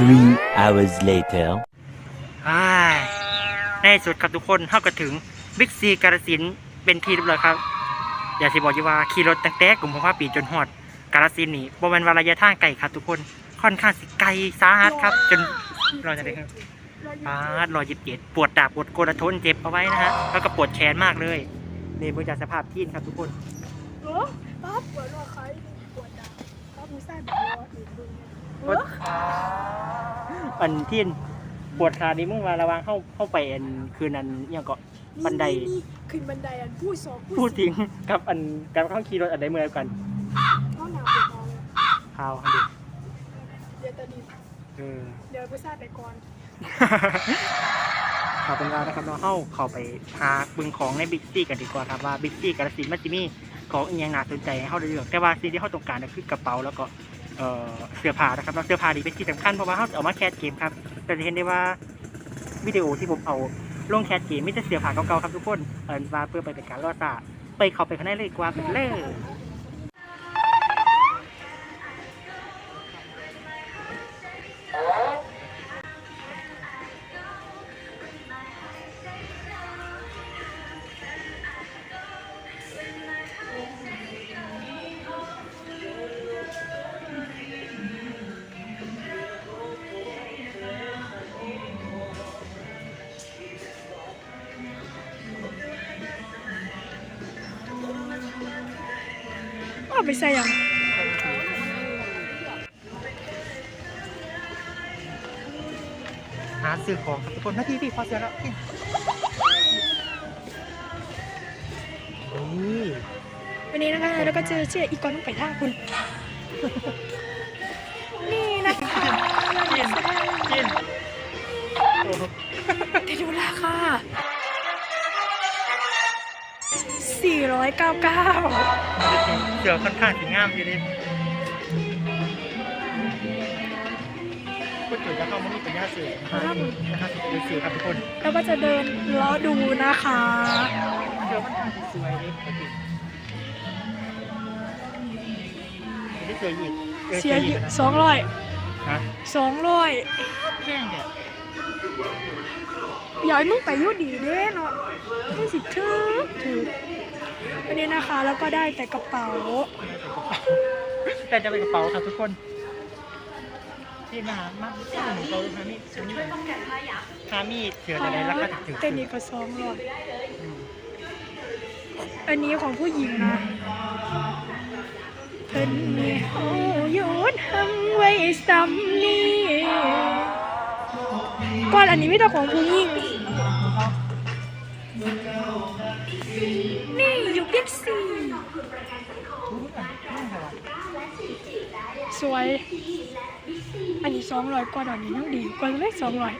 Three hours later. อ่าในที่สุดครับทุกคนเข้าก็ถึงบิ๊กซีกาลสินธุ์เป็นที่เรียบร้อยครับ อย่าสิบอกอยู่ว่าขี่รถตั้งแต่กลุ่มพว่าปีจนหอดกาลสินธุ์นี่บ่แม่นว่าระยะทางไกลครับทุกคนค่อนข้างสิไกลสาหัสครับ จนเราจะได้ครับปาดรอยยิบเจ็ดปวดดาบปวดโกระทนเจ็บเอาไว้นะฮะแล้วก็ปวดแขนมากเลยนี่เบิ่งจากสภาพที่ครับทุกคนเออป้าปวดว่าใครปวดดาป้าผู้ชายแบบว่าอีกคนเออ อันที่ปวดขานี้มึงมาระวังเข้าเข้าไปอันคืนนั้นอิหยังก็บันไดนี่ขึ้นบันไดอันผู้สองพูดทิ้งกับอันกับข้างขี่รถอันใดเมื่อกันเขาหนาวไปก่อนข่าวอันเดียวเดี๋ยวตอนนี้เออเดี๋ยวผู้ชายไปก่อนขอเป็นว่านะครับเราเข้าเข้าไปหาบึงของในบิ๊กซี่กันดีกว่าครับว่าบิ๊กซี่กาลสินธุ์มันจะมีของอีกอย่างน่าสนใจให้เขาได้เลือกแต่ว่าสิ่งที่เขาต้องการก็คือกระเป๋าแล้วก็ เเสื้อผ้านะครับเสื้อผ้าดีเป็นที่สำคัญเพราะว่าเขาเอามาแคสเกมครับแต่จะเห็นได้ว่าวิดีโอที่ผมเอาลงแคสเกมไมแต่ได้เสื้อผ้าเก่าๆครับทุกคนเอ่อว่าเพื่อไปเป็นการล่อตาไปเข้าไปข้างในเลยกว่าเป็นเล ไปใส่ยังหาซื้อของครับทุกคนหน้าที่พี่พอเสร็จแล้วนี่นี่วันนี้นะคะแล้วก็เจอเชื่ออีกคนต้องไปท่าคุณ นี่นะคะกินกินโอ้โหไปดูราคา 499 เสือค่อนข้างสีงามอยู่ดิพูดถึงแล้วเขาไม่มีปัญญาเสือนะครับนะครับเป็นเสือครับทุกคนแล้วก็จะเดินล้อดูนะคะ เสือค่อนข้างสวยดิปกติไม่เสืออีกออเสียอีกนะสองร้อยฮะสองร้อยแค่เนี่ยอยากให้มึงไปอยุ่ดีเด้เนาะมึงสิถือถือ วันนี้นะคะแล้วก็ได้แต่กระเป๋า แต่จะเป็นกระเป๋าครับทุกคนที่มามาที่หนึ่งเราฮามีซื้อนี่ฮามีเสือแต่ในราคาถึงแต่นี่ก็สองร้อยอันนี้ของผู้หญิงนะเพิ่นมีโอ้โยนทำไว้ซ้ำนี่ก่อนอันนี้ไม่แต่ของผู้หญิง นี่อยู่บิ๊กซีสวย อันนี้สองร้อยกว่าดอกนี้ยังดีกว่าเลขสองร้อย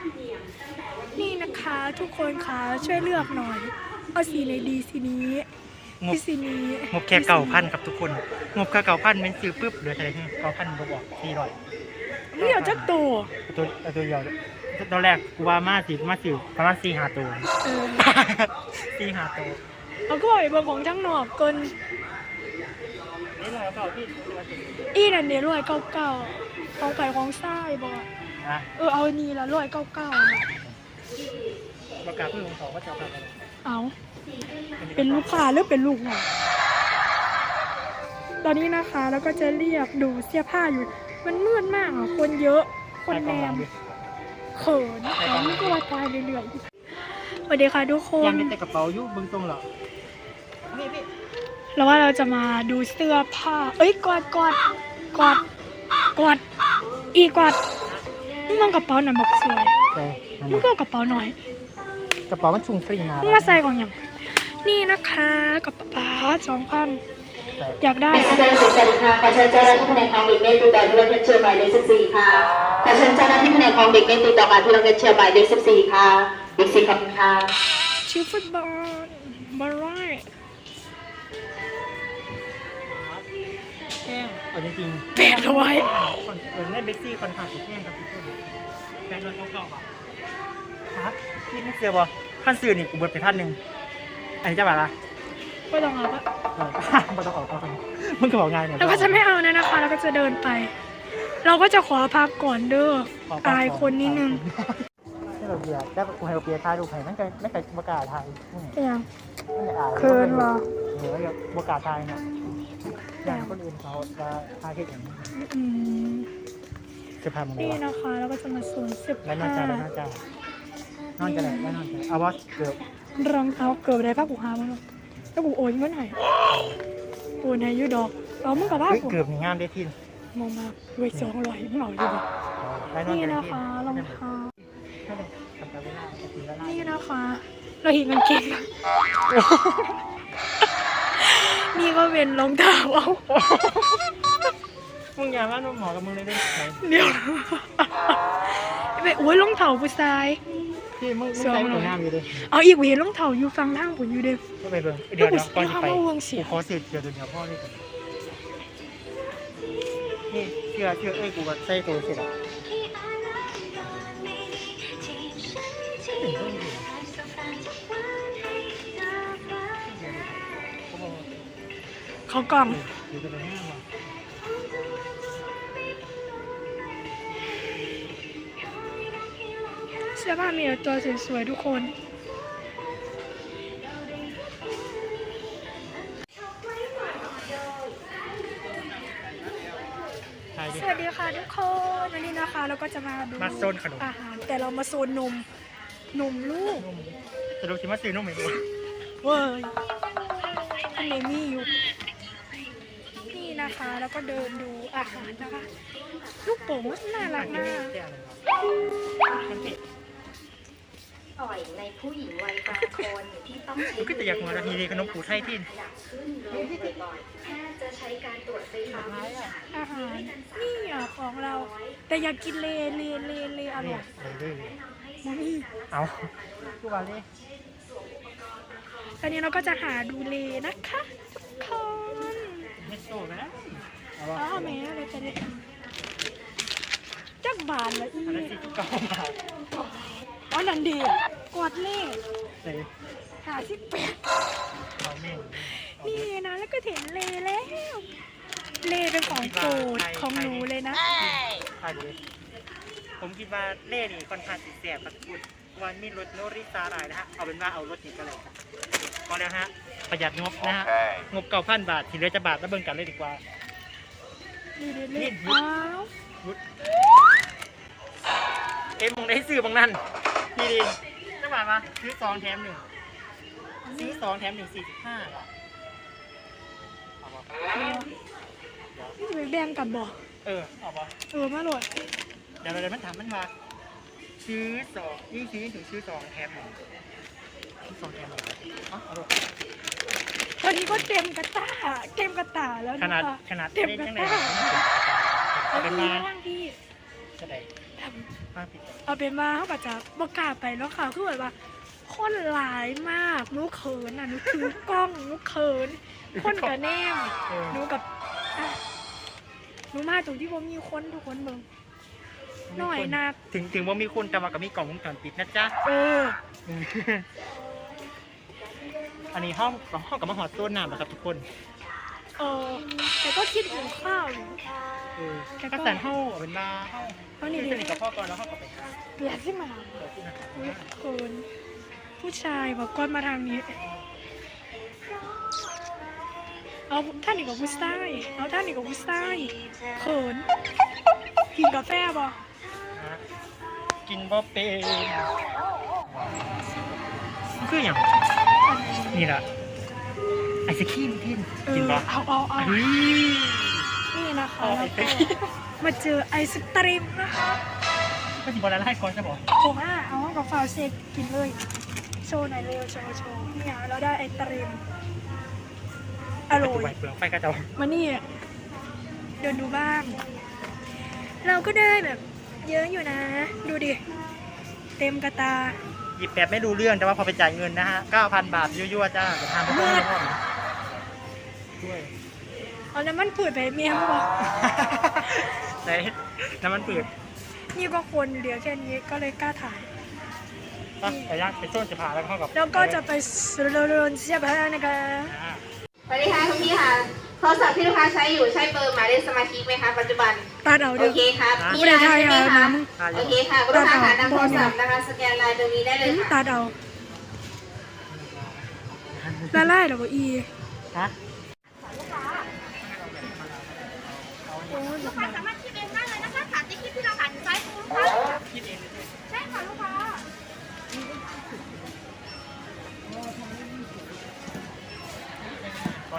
นี่นะคะทุกคนคะช่วยเลือกหน่อย เอาสีไหนดีสีนี้งบพี่สีนี้งบแค่เก่าพันครับทุกคน งบแค่เก่าพันเป็นซื้อปุ๊บเหลือเท่าไหร่เก่าพันก็บอกสี่ร้อยนี่เอาจักตัวตัวเอาตัวเดียวตอนแรกกูว่ามาสิมาสิประมาณสี่ห้าตัวเออ สี่ห้าตัว เอาก็บอกไอ้เบางของทั้งนอกเกินนี่ร้อยเก่าพี่อีนั่นเนี่ยร้อยเก้าเก้าของไก่ของไส้บอกนะเออเอาอันนี้ละร้อยเก้าเก้านะประกาศเพื่อนของสองว่าจะเอาไปอะไรเอาเป็นลูกค้าหรือเป็นลูกหน่อยตอนนี้นะคะแล้วก็จะเรียกดูเสื้อผ้าอยู่ มันมืดมากอะคนเยอะคนไปแนกองหลัมงดิเขินอันนี้ก็ว่าตายเรื่อยๆสวัสดีค่ะทุกคยังนเป็นแต่กระเป๋าอยุบึงตรงเหรอนี่พี่ แล้วว่าเราจะมาดูเสื้อผ้า เอ้ยกอดกอดกอดกอดอีกอดมึงมองกระเป๋าหน่อยบอกสวยใช่มึงก็เอากระเป๋าหน่อยกระเป๋ามันชุงฟรีมามึงมาใส่ของอย่างนี่นะคะกระเป๋าสองพันอยากได้ขอเชิญสวัสดีค่ะขอเชิญเจ้าหน้าที่แผนกของเด็กเล่นติดต่อธุรกิจเชียร์หมายเลข14 ค่ะขอเชิญเจ้าหน้าที่แผนกของเด็กเล่นติดต่อการธุรกิจเชียร์หมายเลข14 ค่ะเด็กสี่ขอบคุณค่ะ ชื่อฟุตบอลบอล งเอาจริงๆแปดร้อย คนเออในเบสซี่คอนทางสีแห้งครับทุกคนแฟนเราเก่าๆอะครับพี่ไม่เสียบ่ขั้นซื้อนี่กูเบิดไปพันหนึ่งอันนี้จะแบบละไม่ต้องเอาละเออไม่ต้องออกก็ทำมึงก็บอกง่ายหน่อยแล้วก็จะไม่เอานะนะคะ แล้วก็จะเดินไป เราก็จะขอพักก่อนเด้ออายคนนิดนึงให้เราเบียร์ได้กูให้เราเบียร์ทายดูไผ่นั่นก็ไม่เคยประกาศทายอย่างไม่ได้อายเคินเหรอเออแบบประกาศทายเนี่ยอย่างค นอื่นเขาจะทายแค่อย่างนี้อืมจะพามึงนี่วะนะคะแล้วก็จะมาสวนเสื้อแล้วนอผ้านใจแล้วนอนใจนอนจะไหนแล้วนอนใจเอาวะเกือบรองเท้าเกิดได้ป้ากูหามั้งแล้วกูโอนเงินให้โอนให้อยูดอกเอามึงกับบ้าเฮ้ยกูเกือบมีงานได้ทินมองมาด้วยสองร้อยมึงเอาอยู่ดิ แล้วนอนนี่ใจนะทินคะรองเท้าไม่ได้ทำไปไม่ได้จะกินแล้วนี่นะคะ เราเห็นกางเกง นี่ก็เป็นรองเท้าเอามึงอย่าว่าหมอกับมึงเลยได้ไหมเดี๋ยวไปโอ้ยรองเท้าผู้ชาย พี่มึงมึงใส่ถุงน้ำอยู่ดิเอาอีกเห็นรองเท้าอยู่ฟังทางผมอยู่เด้อก็ไปเบิ่งเดี๋ยวเดี๋ยวก่อนจะไปเอาเบิ่งเสียกูขอสืบเดี๋ยวเดี๋ยวพ่อนี่ก่อนนี่เชื่อเชื่อเอ้ยกูก็ใส่ตัวเสร็จแล้ว เขากล่องอยู่ตรงนี้ว่ะเสื้อผ้ามีแต่ตัวสวยๆทุกคน ใช่ดิ สวัสดีค่ะทุกคน วันนี้นะคะเราก็จะมาดูมาโซนขนม อาหารแต่เรามาโซนนม นมลูกนุ่มจะรู้คิดว่าซื้อนุ่มไหมดูเว้ยอันนี้มีอยู่ นี่นะคะ แล้วก็เดินดูอาหารนะคะ ลูกโป่งน่ารักมากอ่อยในผู้หญิงวัยกลางคนที่ต้องใช้มันก็จะอยากมาทีนี้ขนมปูไทยที่ขยับขึ้นลงบ่อยๆแพทย์จะใช้การตรวจไฟฟ้าวินิจฉัยอาหารนี่อะของเรา แต่อยากกินเลเลเลเลอร่นี่อยเลยเลยมามี่เอากูว่าเลยตอนนี้เราก็จะหาดูเลนะคะ ทุกคนไม่โซ่นะเอาวะอ้าวแม่เลยจะได้จักบาทละอีอันนั้นสิเก้าบาทอ๋อนั่นดีกดเลขเลยหาที่แปดเอาแม่งนี่นะแล้วก็เห็นเลแล้ว เลเป็นของโปรดของหนูเลยนะใช่เลยผมคิดว่าเล่นี่ค่อนข้างสิแสบครับคุณวันมีรถโนริซาหลายนะฮะ เอาเป็นว่าเอารถนี้ก็เลยครับ อแล้วฮะ ประหยัดงบนะฮะ งบเก้าพันบาทที่เหลือจะบาทแล้วเบิ่งกันเลยดีกว่านี่เลนี่ขอ้าวเอ็มมองได้ซื้อบางนั่นนี่ดีจะบาทมาซื้อสองแถมหนึ่งซื้อสองแถมหนึ่งสี่สิบห้าบาทเอาปะนี่จะไปแบ่งกันบ่เออเอาปะเออ มาโหลดเดี๋ยวเดี๋ยวมันถามมันมาซื้อสองยิ่งซื้อถึงซื้อสองแถมหนึ่ง ตอนนี้ก็เต็มกระตาเต็มกระตาแล้วขนาดนะคะขนาดเต็มเล่นกระยังไงตาเอาเป็นมาทางที่จะได้มาผิดเอาเป็นมาเขาก็จะประกล้าศไปแล้วค่ะคือแบบว่าคนหลายมากหนูเขินอะหนูคือกล้องหนูเขิน คนกับแนมเออหนูกับอะหนูมาตรงที่ว่ามีคนทุกคนเบิ่งหน่อยนักถึงถึงว่ามีคนแต่ว่าก็มีกล่องวงจรปิดนะจ๊ะเออ อันนี้ห้องห้องกับมาหอดต้นน้ำนะครับทุกคนเออแต่ก็คิดถึงข้าวอยู่เออก็แต่ห้องเป็นมาห้องเพราะนี่สนิทกับพ่อก่อนแล้วห้องกับไปหาเปลี่ยนขึ้นมาเปิดที่ไหนอุ๊ยเขินผู้ชายบอกก้อนมาทางนี้ เอาท่านอีกกับผู้ชายเอาท่านอีกกับผู้ชายเขินกินกาแฟบ่ฮะกินบ่เป็นมันคืออย่าง นี่แหละไอศครีมที่เอกินอบ่เอาเอาเอาอุ้ยนี่นะคะเอาแล้วไอศก็ครีมมาเจอไอศตรีมนะคะก็สิบวันละให้ก่อนใช่บ่ผมอะเอากับฟาวเซกกินเลย โชว์หน่อยเร็วโชว์โชว์เนี่ยเราได้ไอตรีมอร่อไปยเปลืองไฟกระเจ้ามานี่เดินดูบ้าง เราก็ได้แบบ เยอะอยู่นะ ดูดิ เต็มกระตา หยิบแบบไม่รู้เรื่องแต่ว่าพอไปจ่ายเงินนะฮะ9,000บาทยั่วๆจ้าจะทานทุกคนทุกคนด้วยเอาน้ำมันปืดไปเมียมบอกไหนน้ำมันปืดนี่ก็คนเหลือแค่นี้ก็เลยกล้าถ่ายปะแต่ย่างไปส้นจะพาแล้วเข้ากับแล้วก็จะไปสุรนเสียบให้นะคะอ่าสวัสดีค่ะคุณพี่ค่ะ โทรศัพท์ที่ลูกค้าใช้อยู่ใช้เบอร์หมายเลขสมาชิกไหมคะปัจจุบัน ตัดเอาโอเด้อเคครับกูไม่ได้ทายเอานะมึงโอเคค่ะคุณลูกค้าค่ะนำโทรศัพท์นะคะสแกนไลน์ตรงนี้ได้เลยค่ะ ตัดเอาละลายเหรอบ่อีฮะโอ้ยหนักหนาสามารถคิดเองได้เลยนะคะฐานที่คิดที่เราหันซ้ายมือลูกค้าใช่ค่ะ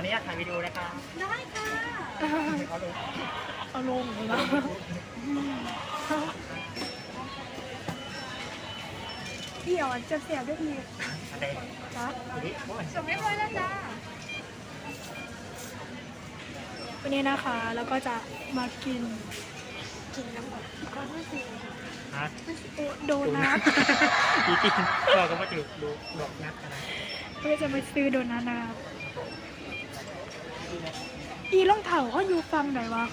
อนนี้ถ่ายวิดีโอนะครับได้ค่ะเอาลงแล้วพี่เอาอันจะเสียบด้วยพี่อะไรจ้ะส่งเรียบร้อยแล้วจ้าวันนี้นะคะแล้วก็จะมากินกินน้ำก็ไม่สิฮะโดนัทอีกินบอกกันว่าจะดูดอกนัดนะเพื่อจะมาซื้อโดนัทนะครับ อีรองเท้าเขาอยู่ฟังไหนวะ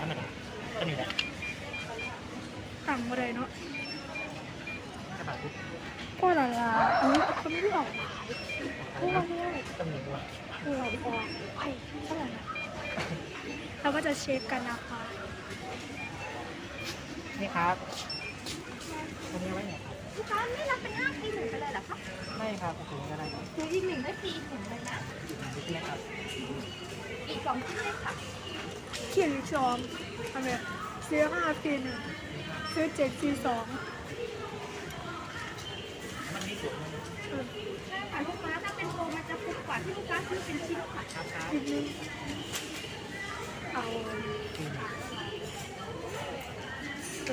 อันไหนอันนี้แหละต่างอะไรเนาะกระบาดทุกก็ละลาอุ้ยเขาไม่ได้ออกมาพวกนี้ตำหนิว่าคือเราออกไผ่เท่าไหร่นะเราก็จะเช็คกันนะคะนี่ครับตรงนี้ไว้เนี่ยครับ ลูกค้าไม่รับเป็นห้าฟรีหนึ่งไปเลยเหรอคะไม่ครับถึงอะไรครับหรืออีกหนึ่งได้ฟรีอีกหนึ่งเลยนะนี่นะครับอีกสองที่เลยค่ะ เขียนซองทำไมซื้อห้าปีหนึ่งซื้อเจ็ดปีสองใช่ค่ะลูกค้าถ้าเป็นโปรมันจะถูกกว่าที่ลูกค้าซื้อเป็นชิ้นค่ะอีกนึงเอาเอ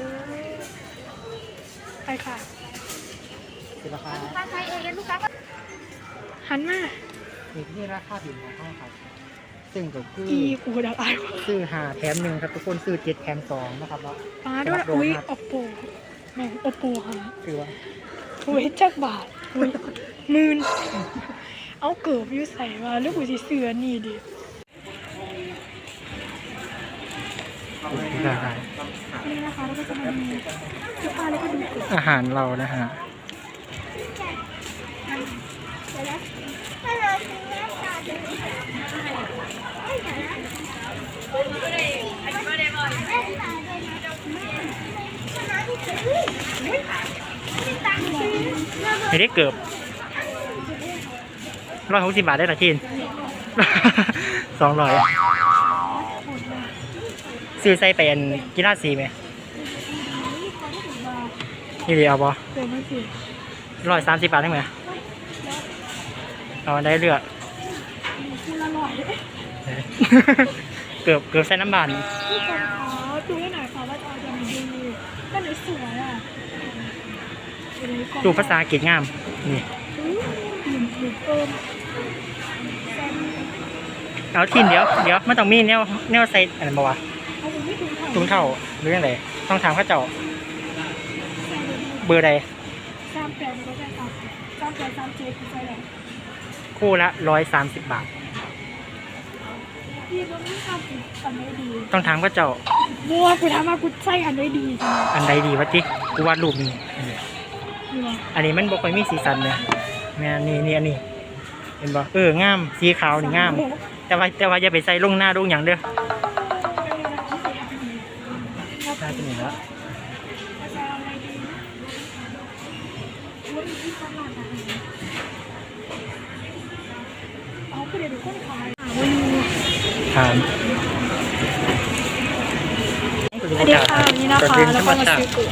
อไปค่ะ คือราคาลูกค้าใช้เองลูกค้าก็หันมาอีกนี่ราคาบินของห้องครับ ซึ่งก็คืออีกูดักอายวะซื้อหาแถมหนึ่งครับทุกคนซื้อเจ็ดแถมสองนะครับแล้วป้าด้วยอุ้ยโอปโปแม่งโอปโปค่ะคือว่าอุ้ยจักบาทอุ้ยหมื่นเอาเกือบอยู่ใส่มาแล้วกูสิเสือนี่ดิราคานี่นะคะแล้วก็จะมามีลูกค้าแล้วก็ดูกดอาหารเรานะฮะ ไม่ได้เกือบร้อยหกสิบบาทได้หรอทีนสองร้อยซื้อใส่เป็นกีฬาสีไหมนี่ดีเอาปะเกินไม่สิร้อยสามสิบบาทได้ไหม เอาได้เลือกคูละร้อยเกือบเกือบใส่น้ำบานทุกคนคะดูให้หน่อยค่ะว่าจะเอาอย่างดีก็ไหนสวยอะอยู่ในกล่องดูภาษาอังกฤษงาม นี่อุ้ยหนึ่งหนึ่งเอิมแซมเอาทีนเดี๋ยวเดี๋ยวมันต้องมีแนวแนวใส่อะไรมาวะเอาผมไม่ถึงค่ะตุ้งเท่าหรือยังไงต้องถามเข้าเจ้า เบอร์ใดสามแปดก็ได้สามสามแปดสามเจ็ดคือใช่แหละ คู่ละร้อยสามสิบบาท พี่ก็ไม่ทำอีกอันไหนดีต้องถามเข้าเจ้าบัวกูทำมากูใส่อันไหนดีใช่ไหมอันใดดีวะจิกูวาดรูปนี่อันนี้นี่วะอันนี้มันบอกไปมีสีสันเลยแม่นี่นี่อันนี้เห็นบ่เอองามสีขาวนี่งาม แต่ว่าแต่ว่าอย่าไปใส่ลงหน้าลงอย่างเด้อ นะคะแล้วก็มาซื้อเกิด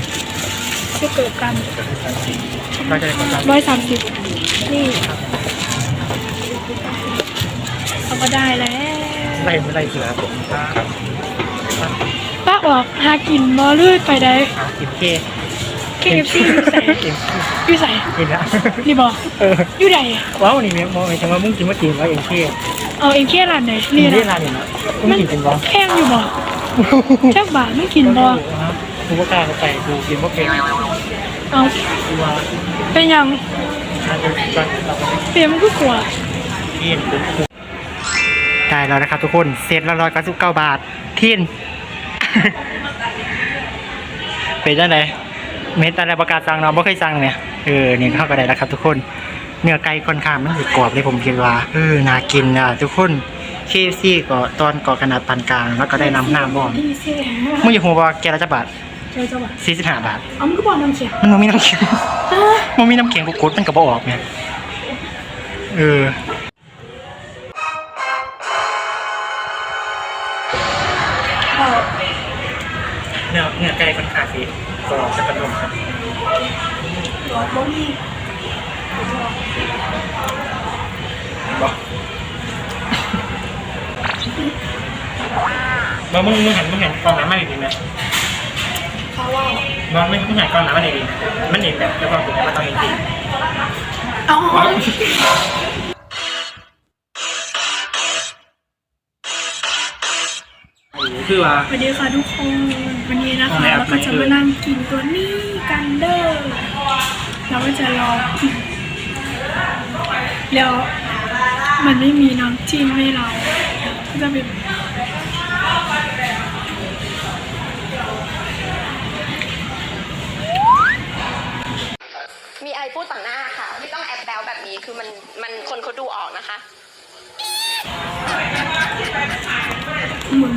ซื้อเกิดกันเราจะได้ความรักร้อยสามสิบนี่เราก็ได้แล้วไล่ไม่ไล่เสือป้าออกหากินมอลื่นไปได้กินเค KFC อยู่ใส่กินอยู่ใส่กินละนี่บอกเอออยู่ไหนว้าวนี่แม่มองไอ้จังว่ามึงกินมากินว่าเองเคเอาเองแค่ร้านไหนนี่นี่ได้นะร้านนี่นะมึงกินเป็นบ่แพงอยู่บ่แพงบาทไม่กินบ่ กูก็กล้าเข้าไปกูกินบ่เป็นเอากูว่าเป็นยังอาจจะเราเราก็เปลี่ยนมันก็กลัวกินได้แล้วนะครับทุกคนเซตละร้อยเก้าสิบเก้าบาททิน เป็นจังไดเมตอะไรประกาศสั่งเนาะบ่เคยสั่งเนี่ยเออนี่เข้าก็ได้แล้วครับทุกคนเนื้อไก่ค่อนข้างมันสิกรอบเลยผมคิดว่าเออน่ากินอะทุกคน KFC ก็ตอนก่อขนาดปานกลาง แล้วก็ได้น้ำหน้าบอมดีเซ่มึงอย่าหัวว่าแกละจะบาท เจอจังหวะ45บาท เอามันก็บอกน้ำเขียวมันบ่มีน้ำแข็งมันมีน้ำแข็งกูกดมันก็บ่ออกไงเออเนี่ยเนี่ยไก่คนขาสีกรอบจะกระดมครับบอกบ่มีบอกบอกมึงมึงหันมึงหันกล้องน้ำมาดีๆไหมเขา ว่าบอกมึงมึงหันกล้องน้ำมาดีๆมันเห็นแบบแล้วก็ผมว่าต้องเห็นจริงเอาคือว่าสวัสดีค่ะทุกคน วันนี้นะคะเอาไหนอะเราก็จะมานั่งกินตัวนี้กันเด้อเราก็จะรอกินแล้วมันไม่มีน้ำจิ้มให้เราก็จะเป็น นี้คือมันมันคนเขาดูออกนะคะเหมือน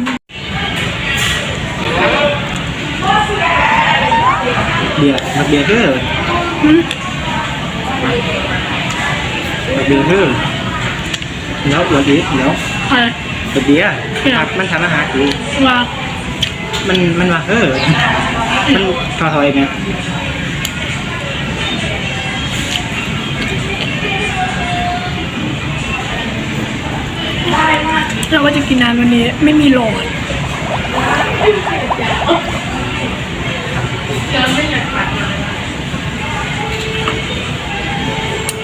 เบียร์นักเบียร์เฮ้อนักเบียร์เฮ้อแล้ววันนี้แล้วอะไรนักเบียร์ครับมันทำอาหารอยู่ว่ามันมันว่าเฮ้อมันทอทอยไง เราก็จะกินน้ำวันนี้ไม่มีหลอด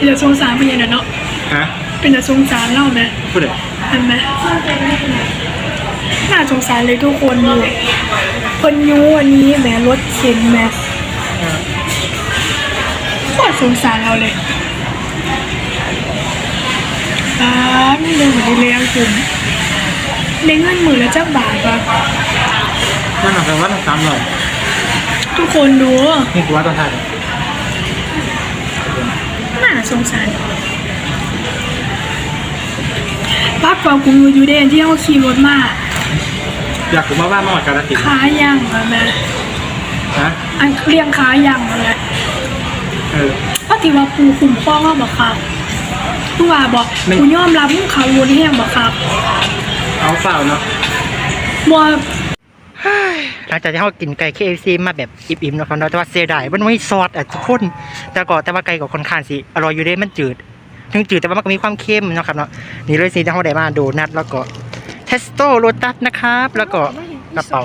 เดี๋ยวสงสารพี่ยันเนาะฮะเป็นแต่สงสารเล่าไหมพูดเลยเห็นไหมน่าสงสารเลยทุกคนดูคนยูอันนี้แหมรถเข็นแหมโคตรสงสารเราเลยป้าไม่เลยเหมือนได้เลี้ยงคุณ เลี้ยงเงินหมื่นละจักบาทปะนั่นหมายความว่าต้องซ้ำหน่อยทุกคนดูนี่คือว่าต้องทานน่าสงสารป้าความกูอยู่เดนที่เขาขี่รถมาอยากรู้ว่าว่ามาหมดการติดขาย่างอะแม่ฮะอันเรียงขาย่างอะแม่เออก็ถือว่าปูขุมป้องว่าบอกครับผู้ว่าบอกไม่กูยอมรับมึงเขาวนแห้งบอกครับ เอาเปล่าเนาะบ่หลังจากที่เขากินไก่ KFC มาแบบอิ่มๆเนาะครับเนาะแต่ว่าเสียดายมันไม่มีซอสอะทุกคนแต่ก็แต่ว่าไก่กับคนข้างสิอร่อยอยู่เด้มันจืดถึงจืดแต่ว่ามันก็มีความเค็มเนาะครับเนาะนี่เลยสิที่เขาได้มาโดนัทแล้วก็เทสโต้โรตัสนะครับ แล้วก็กระเป๋า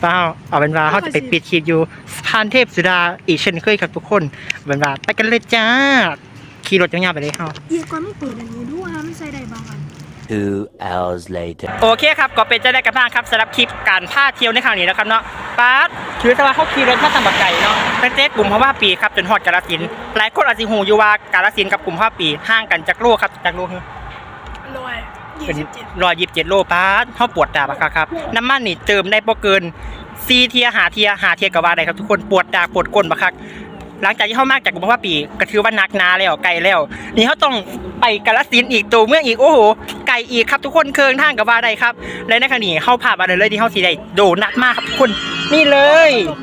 เปล่าเอาเป็นว่าเขาจะไปปิดคลิปอยู่สะพานเทพสุดาอีกเช่นเคยครับทุกคนเอาเป็นว่าไปกันเลยจ้า ขี่รถยาวๆไปเลยเฮาอีกก่อนไม่เปิดอันนี้ด้วยนะไม่ใส่ได้บางอัน Two hours later. โอเคครับก็เป็นจะได้กันบ้างครับสำหรับคลิปการพาเที่ยวในครั้งนี้นะครับเนาะป้าดถือแต่ว่าเขาขี่รถมาตามบักไก่เนาะตั้งแต่กลุ่มพว่าปีครับจนฮอดกาฬสินธุ์หลายคนอาจจะหูอยู่ว่ากาฬสินธุ์กับกลุ่มพว่าปีห่างกันจากโลครับจากโลคือรวยยี่เป็นสิบเจ็ดร้อยยี่สิบเจ็ดโลป้าดเขาปวดดาบอะครับน้ำมันนี่เติมได้บ่เกินซีเทียหาเทียหาเทียกับว่าได้ครับทุกคนปวดดากปวดก้นบักคัก หลังจากที่เข้ามากจากกลุ่มพว่าปีก็ถือว่านักหนาแล้วไกลแล้ว นี่เขาต้องไปกาฬสินธุ์อีกตัวเมืองอีกโอ้โหไกลอีกครับทุกคนเคืองทางกับว่าได้ครับและในขณะนี้เข้าผ่านมาเลยเลยที่เขาสีได้โดนักมากครับทุกคนนี่เลยลม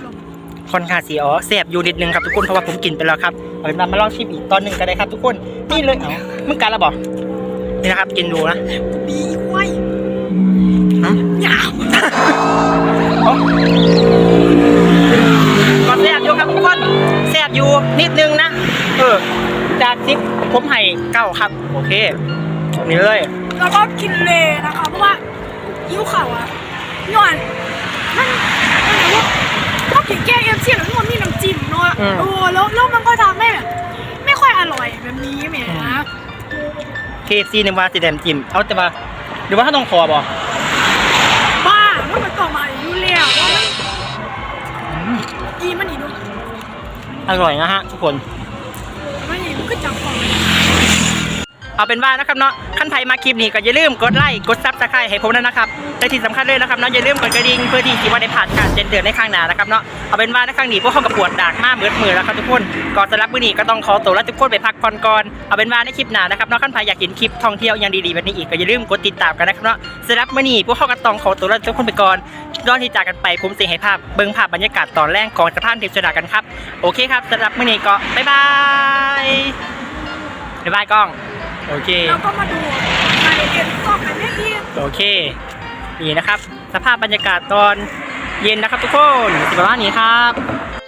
ค่อนข้างสีอ๋อแสบอยู่นิดนึงครับทุกคนเพราะว่าผมกินไปแล้วครับเอาเป็นว่ามาลองชิมอีกตอนหนึ่งก็ได้ครับ ทุกคนนี่เลยเอ้ามึงกันแล้วบอกนี่นะครับกินดูนะๆบีไว้ฮะยาวก็แสบอยู่ครับทุกคน แสบอยู่นิดนึงนะ เออ จากทิปผมให้เก้าครับ โอเคนี่เลย แล้วก็กินเลยนะคะ เพราะว่ายิ้วเข่าอะย้อนมันมันแบบว่าก็กินแก้เอฟซีแล้วมันมีน้ำจิ้มเนาะอืม โอ้แล้วแล้วมันก็ทำให้แบบไม่ค่อยอร่อยแบบนี้แหมเคซีในวาสีแดงจิ้มเอาแต่ว่าหรือว่าถ้าต้องคอบ อร่อยนะฮะทุกคนมันอีกมันก็จับของเอาเป็นว่านะครับเนาะขั้นไทยมาคลิปนี้ก็อย่าลืมกดไลค์กดซับสไครต์ให้ผมด้วยนะครับและที่สำคัญเลยนะครับเนาะอย่าลืมกดกระดิ่งเพื่อที่จะว่าได้ผ่านการแจ้งเตือนในข้างหน้านะครับเนาะเอาเป็นว่าในครั้งนี้พวกเขากับปวดดากมากเหมือนมือแล้วครับทุกคนก่อนสำหรับมือนี้ก็ต้องขอตัวลาทุกคนไปพักผ่อนก่อนเอาเป็นว่าในคลิปหน้านะครับเนาะขั้นไทยอยากเห็นคลิปท่องเที่ยวย่างดีๆแบบนี้อีกก็อย่าลืมกดติดตามกันนะครับเนาะสำหรับมือนี้พวกเขาก็ต้องขอตัวลาทุกคนไปก่อน ก่อนที่จากกันไปผมจะให้ภาพเบิ่งภาพบรรยากาศตอนแรกของสะพานเทพสดากันครับ โอเคครับสำหรับมื้อนี้ก็บ๊ายบายบ๊ายบายกล้อง โอเคแล้วก็มาดูมาเรียนต่อกันได้ดีโอเค นี่นะครับ สภาพบรรยากาศตอนเย็นนะครับทุกคนสิบประมาณนี้ครับ